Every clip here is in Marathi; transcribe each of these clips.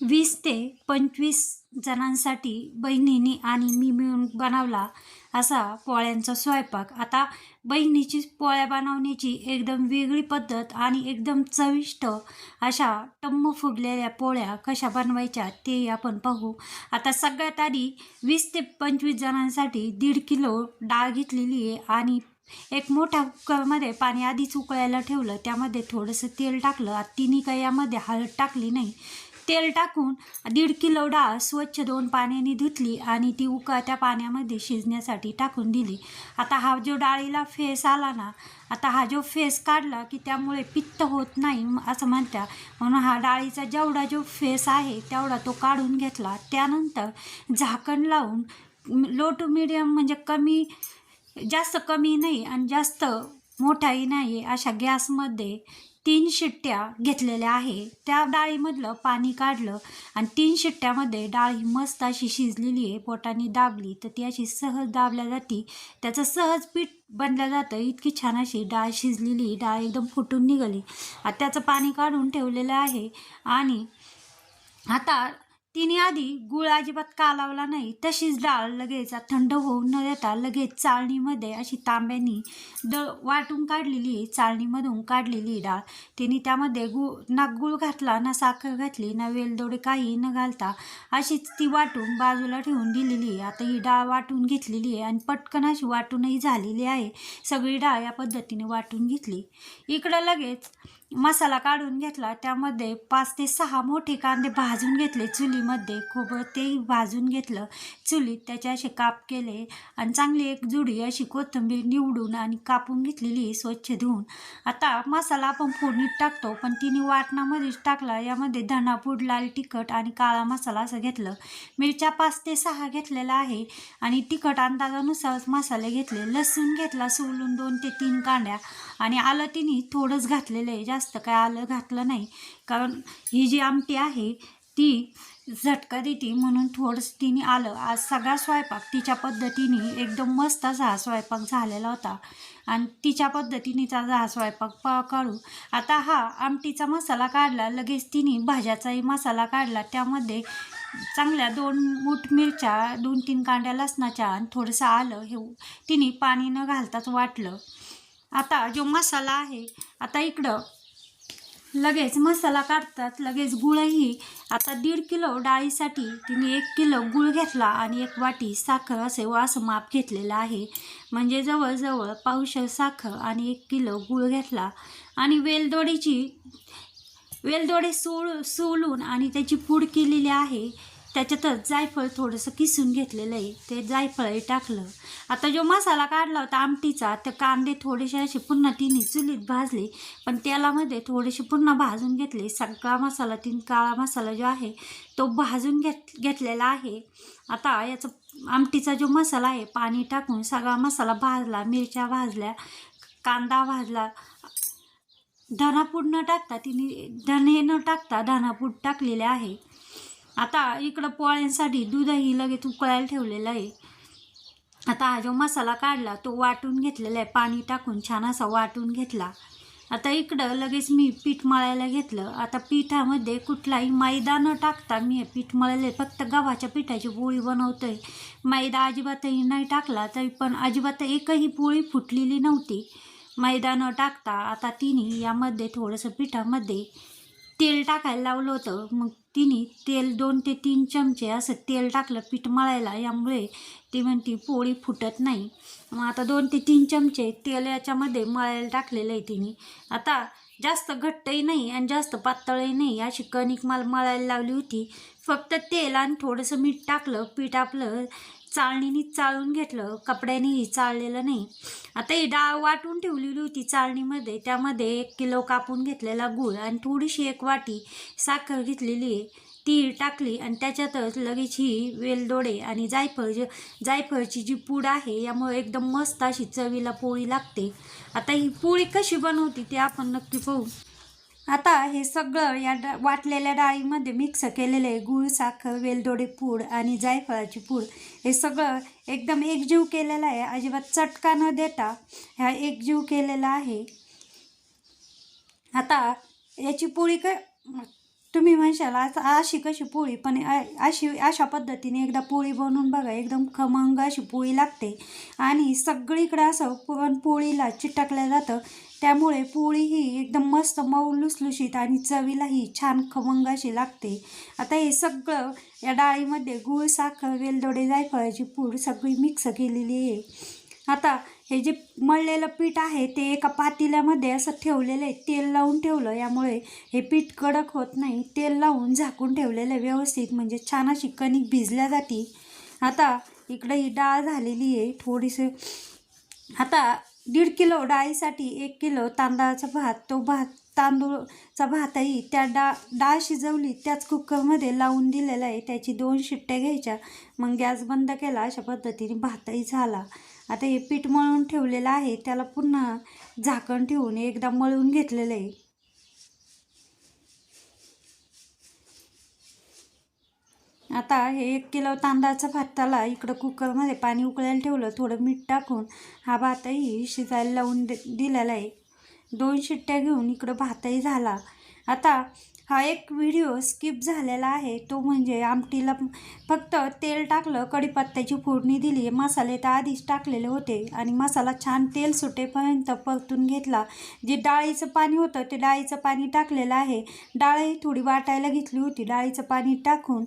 वीस ते पंचवीस जणांसाठी बहिणीने आणि मी मिळून बनवला असा पोळ्यांचा स्वयंपाक. आता बहिणीची पोळ्या बनवण्याची एकदम वेगळी पद्धत आणि एकदम चविष्ट अशा टम्म फुगलेल्या पोळ्या कशा बनवायच्या ते आपण पाहू. आता सगळ्यात आधी वीस ते पंचवीस जणांसाठी दीड किलो डाळ घेतलेली आहे आणि एक मोठ्या कुकरमध्ये पाणी आधीच उकळायला ठेवलं. त्यामध्ये थोडंसं तेल टाकलं. तिन्ही काही यामध्ये हळद टाकली नाही. तेल टाकून दीड किलो डाळ स्वच्छ दोन पाण्याने धुतली आणि ती उकळत्या पाण्यामध्ये शिजण्यासाठी टाकून दिली. आता हा जो डाळीला फेस आला ना आता हा जो फेस काढला की त्यामुळे पित्त होत नाही म- असं म्हणतात. म्हणून हा डाळीचा जेवढा जो फेस आहे तेवढा तो काढून घेतला. त्यानंतर झाकण लावून लो टू मिडियम म्हणजे कमी जास्त कमी नाही आणि जास्त मोठाही नाही अशा गॅसमध्ये तीन शिट्ट्या घेतलेल्या आहे. त्या डाळीमधलं पाणी काढलं आणि तीन शिट्ट्यामध्ये डाळ ही मस्त अशी शिजलेली आहे. पोटाने दाबली तर ती अशी सहज दाबल्या जाते. त्याचं सहज पीठ बनलं जातं. इतकी छान अशी डाळ शिजलेली डाळ एकदम फुटून निघाली. आता त्याचं पाणी काढून ठेवलेलं आहे. आणि आता तिने आधी गुळ अजिबात कालावला नाही. तशीच डाळ लगेच थंड होऊ न देता लगेच चाळणीमध्ये अशी तांब्यानी द वाटून काढलेली आहे. चाळणीमधून काढलेली आहे डाळ. तिने त्यामध्ये गु ना गुळ घातला ना साखर घातली ना वेलदोडे काही न घालता अशीच ती वाटून बाजूला ठेवून दिलेली आहे. आता ही डाळ वाटून घेतलेली आहे आणि पटकन अशी वाटूनही झालेली आहे. सगळी डाळ या पद्धतीने वाटून घेतली. इकडं लगेच मसाला काढून घेतला. त्यामध्ये पाच ते सहा मोठे कांदे भाजून घेतले. चुलीमध्ये खोबरं ते भाजून घेतलं. चुलीत त्याचे असे काप केले आणि चांगली एक जुडी अशी कोथिंबीर निवडून आणि कापून घेतलेली स्वच्छ धुवून. आता मसाला आपण फोडणीत टाकतो पण तिने वाटणामध्येच टाकला. यामध्ये धनापूड लाल तिखट आणि काळा मसाला असं घेतलं. मिरच्या पाच ते सहा घेतलेला आहे आणि तिखट अंदाजानुसार मसाले घेतले. लसूण घेतला सोलून दोन ते तीन कांड्या आणि आलं तिने थोडंच घातलेलं आहे. जास्त जास्त काय आलं घातलं नाही. कारण ही जी आमटी आहे ती झटका देते म्हणून थोडंसं तिने आलं. आज सगळा स्वयंपाक तिच्या पद्धतीने एकदम मस्त असा स्वयंपाक झालेला होता. आणि तिच्या पद्धतीनेचा जा स्वयंपाक पा काढू. आता हा आमटीचा मसाला काढला लगेच तिने भाज्याचाही मसाला काढला. त्यामध्ये चांगल्या दोन मूठ मिरच्या दोन तीन कांड्या लसणाच्या आणि थोडंसं आलं हे तिने पाणी न घालताच वाटलं. आता जो मसाला आहे आता इकडं लगेच मसाला काढतात लगेच गुळही. आता दीड किलो डाळीसाठी तिने एक किलो गुळ घेतला आणि एक वाटी साखर असे वास असं माप घेतलेलं आहे. म्हणजे जवळजवळ पावशर साखर आणि एक किलो गुळ घेतला. आणि वेलदोडीची वेलदोडे सोळ सोलून आणि त्याची पूड केलेली आहे. त्याच्यातच जायफळ थोडंसं किसून घेतलेलं आहे. ते जायफळही टाकलं. आता जो मसाला काढला होता आमटीचा ते कांदे थोडेसे असे पुन्हा तिने चुलीत भाजले. पण तेलामध्ये थोडेसे पुन्हा भाजून घेतले. सगळा मसाला तीन काळा मसाला जो आहे तो भाजून घेत घेतलेला आहे. आता याचा आमटीचा जो मसाला आहे पाणी टाकून सगळा मसाला भाजला मिरच्या भाजल्या कांदा भाजला. धनापूड न टाकता तिने धने न टाकता धनापूड टाकलेले आहे. आता इकडं पोळ्यांसाठी दूधही लगेच उकळायला ठेवलेलं आहे. आता हा जो मसाला काढला तो वाटून घेतलेला आहे. पाणी टाकून छान असा वाटून घेतला. आता इकडं लगेच मी पीठ मळायला घेतलं. आता पिठामध्ये कुठलाही मैदा न टाकता मी हे पीठ मळले फक्त गव्हाच्या पिठाची पोळी बनवतो आहे मैदा अजिबातही नाही टाकला तरी पण अजिबात एकही पोळी फुटलेली नव्हती. मैदा न टाकता आता तिने यामध्ये थोडंसं पिठामध्ये तेल टाकायला लावलं होतं. मग तिने तेल दोन ते तीन चमचे असं तेल टाकलं पीठ मळायला. यामुळे ती म्हणती पोळी फुटत नाही. मग आता दोन ते तीन चमचे तेल याच्यामध्ये मळायला टाकलेलं आहे तिने. आता जास्त घट्टही नाही आणि जास्त पातळही नाही अशी कणिक मला मळायला लावली होती. फक्त तेल आणि थोडंसं मीठ टाकलं. पीठ आपलं चाळणीनी चाळून घेतलं. कपड्यानेही चाळलेलं नाही. आता ही डाळ वाटून ठेवलेली होती चाळणीमध्ये. त्यामध्ये एक किलो कापून घेतलेला गूळ आणि थोडीशी एक वाटी साखर घेतलेली आहे. ती टाकली आणि त्याच्यातच लगेच ही वेलदोडे आणि जायफळ जे जायफळची जी पूड आहे यामुळे एकदम मस्त अशी चवीला पोळी लागते. आता ही पोळी कशी बनवते ते आपण नक्की पाहू. आता हे सगळं या डा वाटलेल्या डाळीमध्ये मिक्स केलेलं आहे गूळ साखर वेलदोडे पूड आणि जायफळाची पूड हे सगळं एकदम एकजीव केलेलं आहे. अजिबात चटका न देता ह्या एकजीव केलेला आहे. आता याची पोळी क तुम्ही म्हणशाल आता अशी कशी पोळी? पण अशी अशा पद्धतीने एकदा पोळी बनवून बघा एकदम खमंग अशी पोळी लागते. आणि सगळीकडे असं पुरणपोळीला पोळीला चिटकलं जातं. त्यामुळे पोळी ही एकदम मस्त मऊ लुसलुशीत आणि चवीलाही छान खमंग अशी लागते. आता हे सगळं या डाळीमध्ये गूळ साखर वेलदोडे जायफळाची पूड सगळी मिक्स केलेली आहे. आता हे जे मळलेलं पीठ आहे ते एका पातेल्यामध्ये असं ठेवलेलं आहे तेल लावून ठेवलं. यामुळे हे पीठ कडक होत नाही. तेल लावून झाकून ठेवलेलं आहे व्यवस्थित म्हणजे छान अशी कणिक भिजल्या जाते. आता इकडं ही डाळ झालेली आहे थोडीशी. आता दीड किलो डाळीसाठी एक किलो तांदळाचा भात. तो भात तांदूळचा भातही त्या डा डाळ शिजवली त्याच कुकरमध्ये लावून दिलेला आहे. त्याची दोन शिट्ट्या घ्यायच्या. मग गॅस बंद केला अशा पद्धतीने भातही झाला. आता हे पीठ मळून ठेवलेलं आहे. त्याला पुन्हा झाकण ठेवून एकदा मळून घेतलेलं आहे. आता हे एक किलो तांदळाचा भाताला इकडं कुकरमध्ये पाणी उकळायला ठेवलं थोडं मीठ टाकून हा भातही शिजायला लावून दे दिलेला आहे. दोन शिट्ट्या घेऊन इकडं भातही झाला. आता हा एक व्हिडिओ स्किप झालेला आहे. तो म्हणजे आमटीला फक्त तेल टाकलं कढीपत्त्याची फोडणी दिली मसाले तर आधीच टाकलेले होते आणि मसाला छान तेल सुटेपर्यंत परतून घेतला. जे डाळीचं पाणी होतं ते डाळीचं पाणी टाकलेलं आहे. डाळही थोडी वाटायला घेतली होती. डाळीचं पाणी टाकून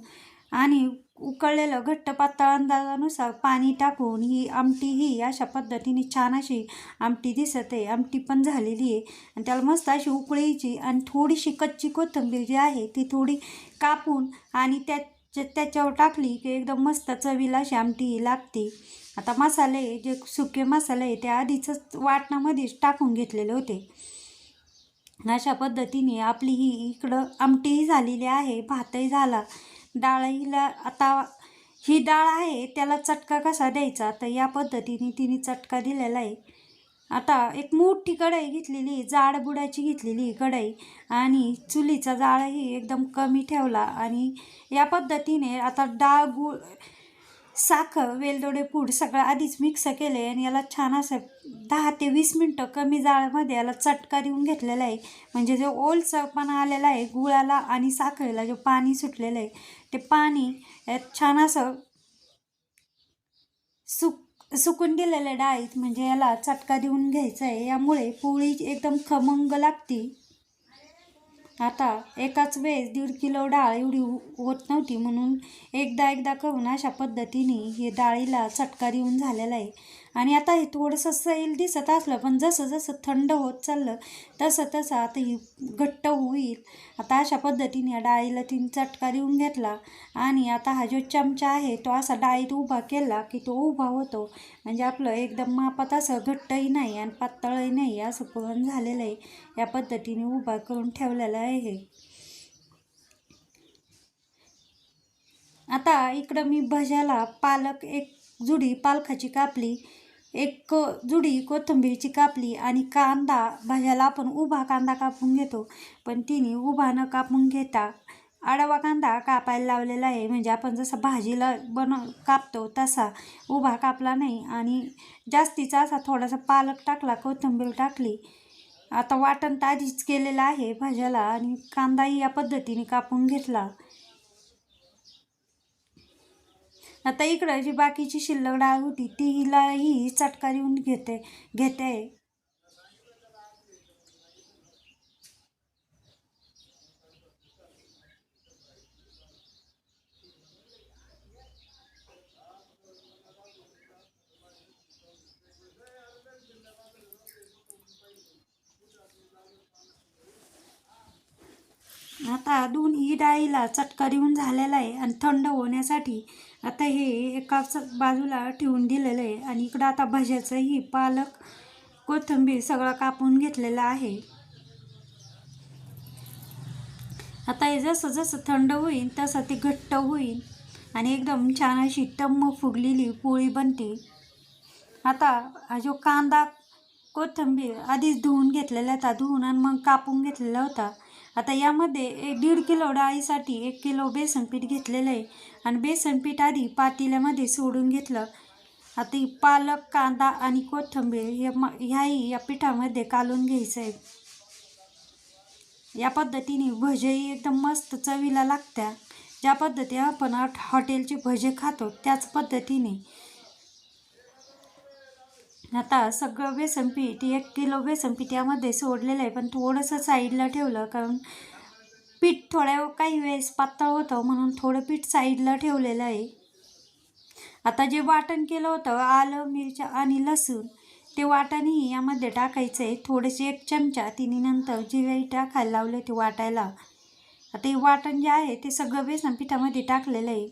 आणि उकळलेलं घट्ट पातळ अंदाजानुसार पाणी टाकून ही आमटी ही अशा पद्धतीने छान अशी आमटी दिसत. आहे आमटी पण झालेली आहे. आणि त्याला मस्त अशी उकळीची आणि थोडीशी कच्ची कोथिंबीर जी आहे ती थोडी कापून आणि त्या त्याच्यावर टाकली की एकदम मस्त चवीला अशी आमटी ही लागते. आता मसाले जे सुके मसाले आहे ते आधीच वाटणामध्येच टाकून घेतलेले होते. अशा पद्धतीने आपली ही इकडं आमटीही झालेली आहे भातही झाला. डाळीला आता ही डाळ आहे त्याला चटका कसा द्यायचा? तर या पद्धतीने तिने चटका दिलेला आहे. आता एक मोठी कढई घेतलेली जाड बुडाची घेतलेली कढई. आणि चुलीचा जाळही एकदम कमी ठेवला. आणि या पद्धतीने आता डाळ गुळ साखर वेलदोडे पूड सगळं आधीच मिक्स केले आणि याला छान असं दहा ते वीस मिनटं कमी जाळमध्ये याला चटका देऊन घेतलेला आहे. म्हणजे जो ओलसरपणा आलेला आहे गुळाला आणि साखरेला जो पाणी सुटलेलं आहे ते पाणी यात छान असं सुक सुकून गेलेल्या डाळीत म्हणजे याला चटका देऊन घ्यायचा आहे यामुळे पोळी एकदम खमंग लागते. आता एकाच वेळेस दीड किलो डाळ एवढी हो-, होत नव्हती म्हणून एकदा एकदा करून अशा पद्धतीने हे डाळीला चटका देऊन झालेला आहे. आणि आता हे थोडंसं सैल दिसत असलं पण जसं जसं थंड होत चाललं तसं तसं आता ही घट्ट होईल. आता अशा पद्धतीने या डाळीला तीन चटका देऊन घेतला आणि आता हा जो चमचा आहे तो असा डाळीत उभा केला की तो उभा होतो. म्हणजे आपलं एकदम मापात असं घट्टही नाही आणि पातळही नाही असं पुरण झालेलं आहे. या पद्धतीने उभा करून ठेवलेला आहे आता इकडं मी भज्याला पालक एक जुडी पालखाची कापली. एक को जुडी कोथंबीरची कापली आणि कांदा भाज्याला आपण उभा कांदा कापून घेतो. पण तिने उभा न कापून घेता आडवा कांदा कापायला लावलेला आहे. म्हणजे आपण जसं भाजीला बन कापतो तसा उभा कापला नाही. आणि जास्तीचा असा थोडासा पालक टाकला कोथिंबीर टाकली. आता वाटण तर आधीच केलेलं आहे भाज्याला आणि कांदाही या पद्धतीने कापून घेतला. आता इकडं जी बाकीची शिल्लक डाळ होती ती हिलाही चटका देऊन घेते घेते. आता दोन्ही डाळीला चटका देऊन झालेला आहे आणि थंड होण्यासाठी आता हे एका बाजूला ठेवून दिलेलं आहे आणि इकडं आता भज्याचंही पालक कोथिंबीर सगळं कापून घेतलेलं आहे. आता हे जसं जसं थंड होईल तसं ते घट्ट होईल आणि एकदम छान अशी टम्म फुगलेली पोळी बनते. आता हा जो कांदा कोथिंबीर आधीच धुवून घेतलेला होता धुवून आणि मग कापून घेतलेला होता आता यामध्ये एक दीड किलो डाळीसाठी एक किलो बेसन पीठ घेतलेलं आहे. आणि बेसन पीठ आधी पातेल्यामध्ये सोडून घेतलं. आता पालक कांदा आणि कोथिंबीर हे म ह्याही या पिठामध्ये कालून घ्यायचं आहे. या पद्धतीने भजेही एकदम मस्त चवीला लागत्या. ज्या पद्धतीने आपण हॉटेलचे भजे खातो त्याच पद्धतीने आता सगळं बेसन पीठ एक किलो बेसन पीठ यामध्ये सोडलेलं आहे. पण थोडंसं साईडला ठेवलं कारण पीठ थोड्या काही वेळेस पातळ होतं म्हणून थोडं पीठ साईडला ठेवलेलं आहे. आता जे वाटण केलं होतं आलं मिरच्या आणि लसूण ते वाटणही यामध्ये टाकायचं आहे. थोडेसे एक चमचा तिने नंतर जिरे टाकायला लावले ते वाटायला. आता हे वाटण जे आहे ते सगळं बेसन पिठामध्ये टाकलेलं आहे.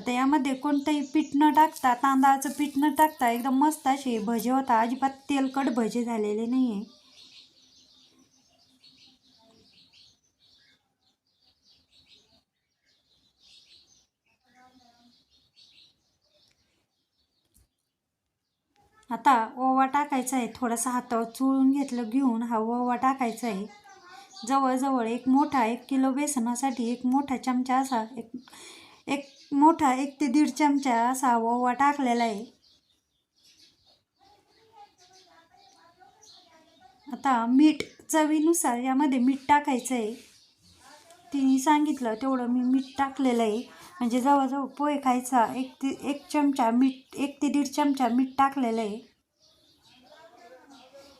आता यामध्ये कोणतंही पीठ न टाकता तांदळाचं पीठ न टाकता एकदम मस्त असे भजे होता अजिबात तेलकट भजे झालेले नाही आहे आता ओवा टाकायचा आहे. थोडासा हातावर चुळून घेतलं घेऊन हा ओवा टाकायचा आहे. जवळजवळ एक मोठा एक किलो बेसनासाठी एक मोठा चमचा असा एक एक मोठा एक ते दीड चमचा असा ओवा टाकलेला आहे. आता मीठ चवीनुसार यामध्ये मीठ टाकायचं आहे. तिने सांगितलं तेवढं मी मीठ टाकलेलं आहे. म्हणजे जवळजवळ पोहे खायचा एक ते एक चमचा मीठ एक ते दीड चमचा मीठ टाकलेलं आहे.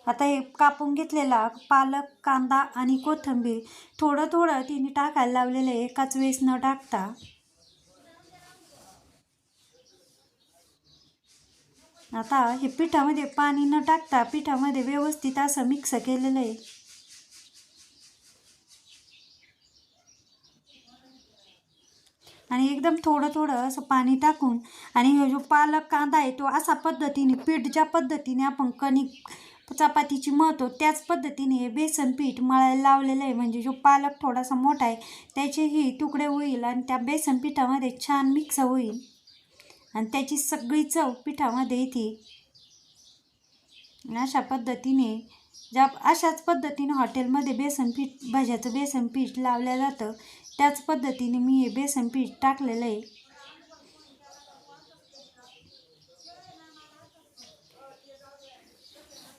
आता हे कापून घेतलेला पालक कांदा आणि कोथिंबीर थोडं थोडं तिने टाकायला लावलेलं आहे. एकाच वेळेस न टाकता. आता हे पिठामध्ये पाणी न टाकता पिठामध्ये व्यवस्थित असं मिक्स केलेलं आहे. आणि एकदम थोडं थोडं असं पाणी टाकून आणि हे जो पालक कांदा आहे तो असा पद्धतीने पीठ ज्या पद्धतीने आपण कणिक चपातीची मळतो त्याच पद्धतीने हे बेसन पीठ मळायला लावलेलं आहे. म्हणजे जो पालक थोडासा मोठा आहे त्याचेही तुकडे होईल आणि त्या बेसन पिठामध्ये छान मिक्स होईल. आणि त्याची सगळी चव पिठामध्ये येते. अशा पद्धतीने ज्या अशाच पद्धतीने हॉटेलमध्ये बेसन पीठ भाज्याचं बेसन पीठ लावलं जातं त्याच पद्धतीने मी हे बेसन पीठ टाकलेलं आहे.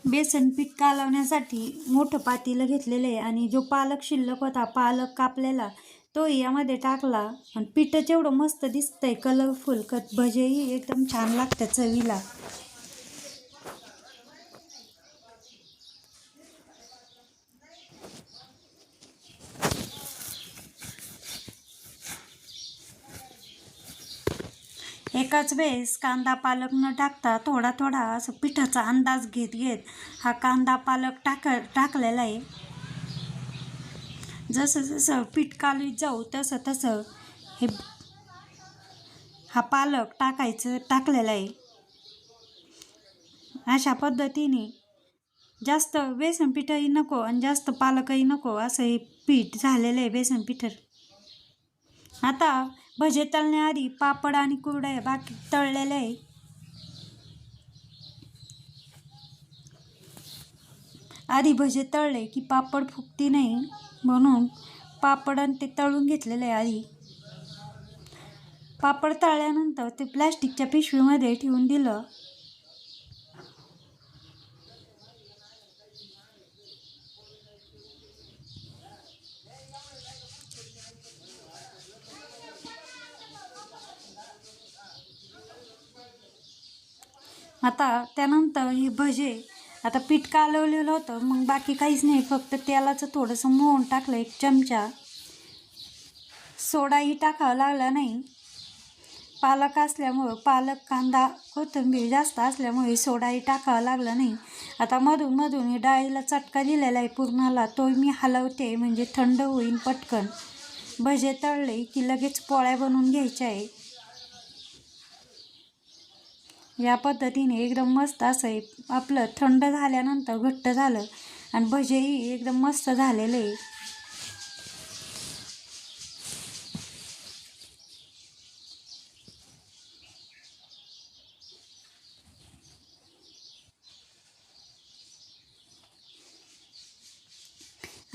बेसन पीठ कालवण्यासाठी मोठं पातेलं घेतलेलं आहे आणि जो पालक शिल्लक होता पालक कापलेला तो यामध्ये टाकला आणि पिठच एवढं मस्त दिसतंय कलरफुल कट भजेही एकदम छान लागतं चवीला. एकाच वेळेस कांदा पालक न टाकता थोडा थोडा असं पिठाचा अंदाज घेत घेत हा कांदा पालक टाक टाकलेला आहे. जसं जसं पीठ कालवीत जाऊ तसं तसं हे हा पालक टाकायचं टाकलेला आहे. अशा पद्धतीने जास्त बेसन नको आणि जास्त पालकही नको असं हे पीठ झालेलं आहे बेसन पिठ आता भजे तळण्याआधी पापड आणि कुरड्या बाकी तळलेले आहे. आधी भजे तळले की पापड फुगती नाही. म्हणून पापड आणि ते तळून घेतलेले आहे आधी पापड तळल्यानंतर ते प्लॅस्टिकच्या पिशवीमध्ये ठेवून दिलं. आता त्यानंतर हे भजे आता पीठ कालवलेलं होतं मग बाकी काहीच नाही. फक्त तेलाचं थोडंसं मोहन टाकलं एक चमचा. सोडाही टाकावा लागला नाही. पालक असल्यामुळं पालक कांदा कोथिंबीर जास्त असल्यामुळे सोडाही टाकावा लागला नाही. आता मधून मधून हे डाळीला चटका दिलेला आहे पूर्णाला. तो मी हलवते म्हणजे थंड होईल पटकन. भजे तळले की लगेच पोळ्या बनवून घ्यायच्या आहे. या पद्धतीने एकदम मस्त असं आहे आपलं थंड झाल्यानंतर घट्ट झालं आणि भजेही एकदम मस्त झालेलं आहे.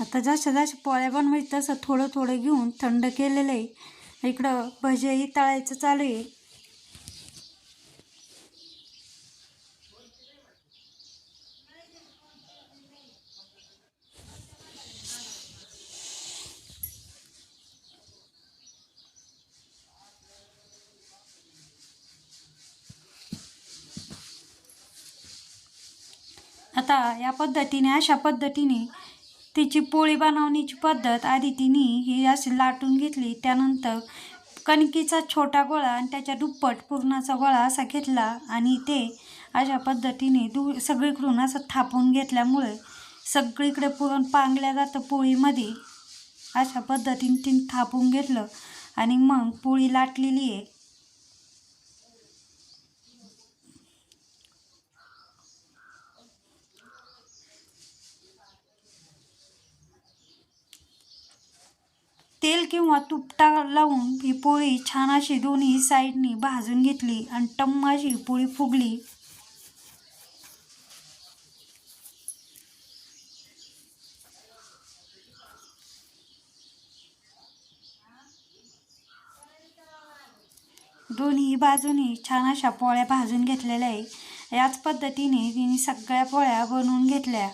आता जशा जशा पोळ्या बनवायचं तसं थोडं थोडं घेऊन थंड केलेलं आहे. इकडं भजेही तळायचं चालू आहे. या या पद्धतीने अशा पद्धतीने तिची पोळी बनवण्याची पद्धत आधी तिने ही अशी लाटून घेतली. त्यानंतर कणकीचा छोटा गोळा आणि त्याच्या दुप्पट पुरणाचा गोळा असा घेतला आणि ते अशा पद्धतीने दु सगळीकडून असं थापून घेतल्यामुळे सगळीकडे पुरण पांगल्या जातं पोळीमध्ये. अशा पद्धतीने तिने थापून घेतलं आणि मग पोळी लाटलेली आहे. तेल किंवा तुपटा लावून ही पोळी छान अशी दोन्ही साईडनी भाजून घेतली आणि टम्म अशी पोळी फुगली. दोन्ही बाजूनी छान अशा पोळ्या भाजून घेतलेल्या आहे. याच पद्धतीने तिने सगळ्या पोळ्या बनवून घेतल्या.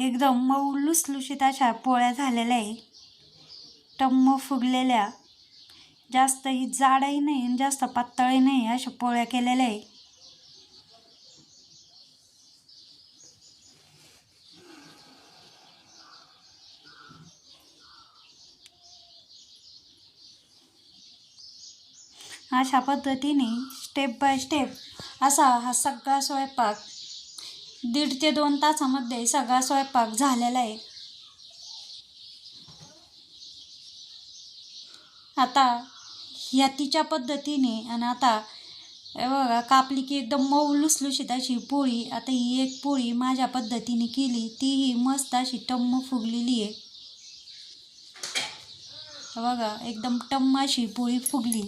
एकदम मऊ लुसलुशीत अशा पोळ्या झालेल्या आहे. टम्म फुगलेल्या. जास्तही जाडही नाही आणि जास्त पातळही नाही अशा पोळ्या केलेल्या आहे. अशा पद्धतीने स्टेप बाय स्टेप असा हा सगळा स्वयंपाक दीड ते दोन तासामध्ये सगळा स्वयंपाक झालेला आहे. आता ह्या तिच्या पद्धतीने आणि आता बघा कापली की एकदम मऊ लुसलुशीत अशी पोळी आता ही एक पोळी माझ्या पद्धतीने केली तीही मस्त अशी टम्म फुगलेली आहे. बघा एकदम टम्म अशी पोळी फुगली.